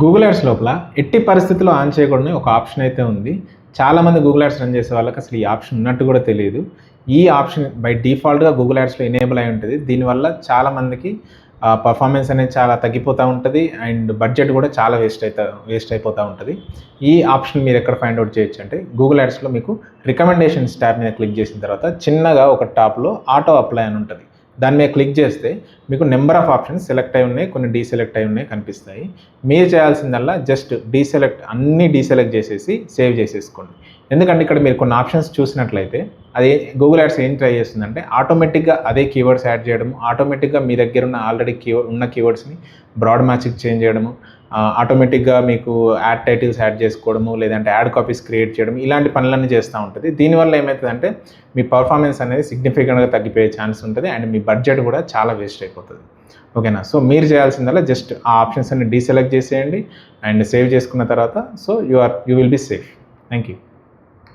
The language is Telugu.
గూగుల్ యాడ్స్ లోపల ఎట్టి పరిస్థితుల్లో ఆన్ చేయకూడని ఒక ఆప్షన్ అయితే ఉంది. చాలామంది గూగుల్ యాడ్స్ రన్ చేసే వాళ్ళకి అసలు ఈ ఆప్షన్ ఉన్నట్టు కూడా తెలియదు. ఈ ఆప్షన్ బై డిఫాల్ట్గా గూగుల్ యాడ్స్లో ఎనేబుల్ అయి ఉంటుంది. దీనివల్ల చాలామందికి పర్ఫార్మెన్స్ అనేది చాలా తగ్గిపోతూ ఉంటుంది అండ్ బడ్జెట్ కూడా చాలా వేస్ట్ అవుతా వేస్ట్ అయిపోతూ ఉంటుంది. ఈ ఆప్షన్ మీరు ఎక్కడ ఫైండ్ అవుట్ చేయొచ్చు అంటే గూగుల్ యాడ్స్లో మీకు రికమెండేషన్స్ ట్యాబ్ మీద క్లిక్ చేసిన తర్వాత చిన్నగా ఒక టాప్లో ఆటో అప్లై అని ఉంటుంది. దాని మీద క్లిక్ చేస్తే మీకు నెంబర్ ఆఫ్ ఆప్షన్స్ సెలెక్ట్ అయి ఉన్నాయి కొన్ని డీసెలెక్ట్ అయి ఉన్నాయి కనిపిస్తాయి. మీరు చేయాల్సిందల్లా జస్ట్ డీసెలెక్ట్ అన్ని డీసెలెక్ట్ చేసేసి సేవ్ చేసేసుకోండి. ఎందుకంటే ఇక్కడ మీరు కొన్ని ఆప్షన్స్ చూసినట్లయితే అది గూగుల్ యాడ్స్ ఏం ట్రై చేస్తుందంటే ఆటోమేటిక్గా అదే కీవర్డ్స్ యాడ్ చేయడము ఆటోమేటిక్గా మీ దగ్గర ఉన్న ఆల్రెడీ కీవర్డ్ ఉన్న కీవర్డ్స్ని బ్రాడ్ మ్యాచ్కి చేంజ్ చేయడము ఆటోమేటిక్గా మీకు యాడ్ టైటిల్స్ యాడ్ చేసుకోవడము లేదంటే యాడ్ కాపీస్ క్రియేట్ చేయడం ఇలాంటి పనులన్నీ చేస్తూ ఉంటుంది. దీనివల్ల ఏమవుతుందంటే మీ పర్ఫార్మెన్స్ అనేది సిగ్నిఫికెంట్గా తగ్గిపోయే ఛాన్స్ ఉంటుంది అండ్ మీ బడ్జెట్ కూడా చాలా వేస్ట్ అయిపోతుంది. ఓకేనా? సో మీరు చేయాల్సిందల్లా జస్ట్ ఆ ఆప్షన్స్ అన్ని డీసెలెక్ట్ చేసేయండి. అండ్ సేవ్ చేసుకున్న తర్వాత so you are you will be safe thank you